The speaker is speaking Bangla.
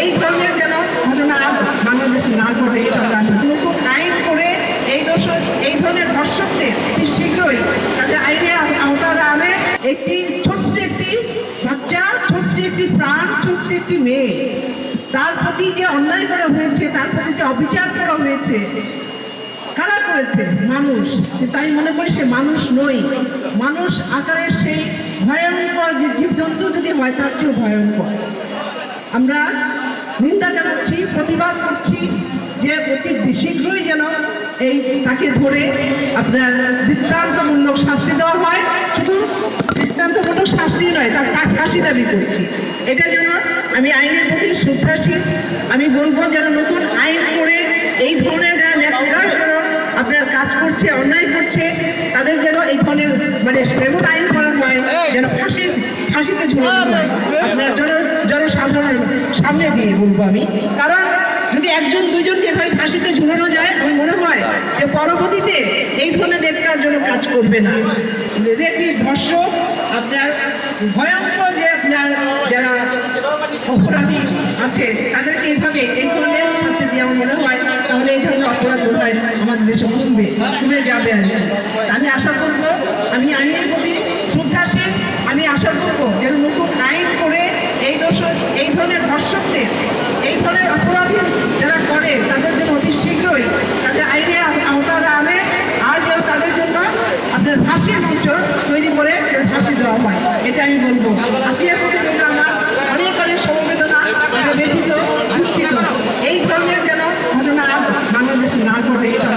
এই ধরনের যেন ঘটনা আর বাংলাদেশে না ঘটে আমরা আশা। নতুন আইন করে এই দোষ এই ধরনের ধর্ষকদের অতি শীঘ্রই তাদের আইনের আওতায় আনে। একটি ছোট্ট একটি বাচ্চা, ছোট্ট একটি প্রাণ, ছোট্ট একটি মেয়ে। তার প্রতি যে অন্যায় করা হয়েছে, তার প্রতি যে অবিচার করা হয়েছে, কারা করেছে? মানুষ। আমি মনে করি সে মানুষ নই। মানুষ আকারের সেই ভয়ঙ্কর যে জীবজন্তু যদি হয়, তার চেয়েও ভয়ঙ্কর। আমরা নিন্দা জানাচ্ছি, প্রতিবাদ করছি যে অতি শীঘ্রই যেন এই তাকে ধরে আপনার দৃষ্টান্তমূলক শাস্তি দেওয়া হয়। শুধু দৃষ্টান্তমূলক শাস্তি নয়, তার ফাঁসি দাবি করছি। এটা যেন আমি আইনের প্রতি শ্রদ্ধাশীল, আমি বলব যেন নতুন আইন করে এই ধরনের যারা নেতারা যেন আপনার কাজ করছে, অন্যায় করছে, তাদের যেন এই ধরনের মানে এমন আইন করা হয় যেন ফাঁসি, ফাঁসিতে ঝুলানো হয় আপনার জন জনসাধারণের সামনে দিয়ে বলব আমি। কারণ যদি একজন, দুজনকে এভাবে ফাঁসিতে ঝুলানো যায়, আমি মনে হয় যে পরবর্তীতে এই ধরনের নেতার জন্য কাজ করবে না। রেপিস ধর্ষক, আপনার ভয়ঙ্কর যে আপনার যারা অপরাধী আছে, তাদেরকে এইভাবে এই ধরনের শাস্তি দিয়ে আমার মনে হয়, তাহলে এই ধরনের অপরাধ বোধ হয় আমাদের দেশে কমবে, কমে যাবে আর আমি আশা করব, আমি আইনের প্রতি শ্রদ্ধাশীল, আমি আশা করব যেন নতুন আইন করে এই দোষ এই ধরনের ধর্ষকদের এই ধরনের অপরাধী যারা করে, তাদের জন্য অতি শীঘ্রই তাদের আইনে আও- আওতায় আনে আর যেন তাদের জন্য আপনার ফাঁসির মঞ্চ তৈরি করে ফাঁসি দেওয়া হয়। এটা আমি বলব। আসিয়ার প্রতি আমার অনেক অনেক সমবেদনা ব্যতীত দুঃখিত। এই ধরনের যেন ঘটনা বাংলাদেশে না ঘটে, এটা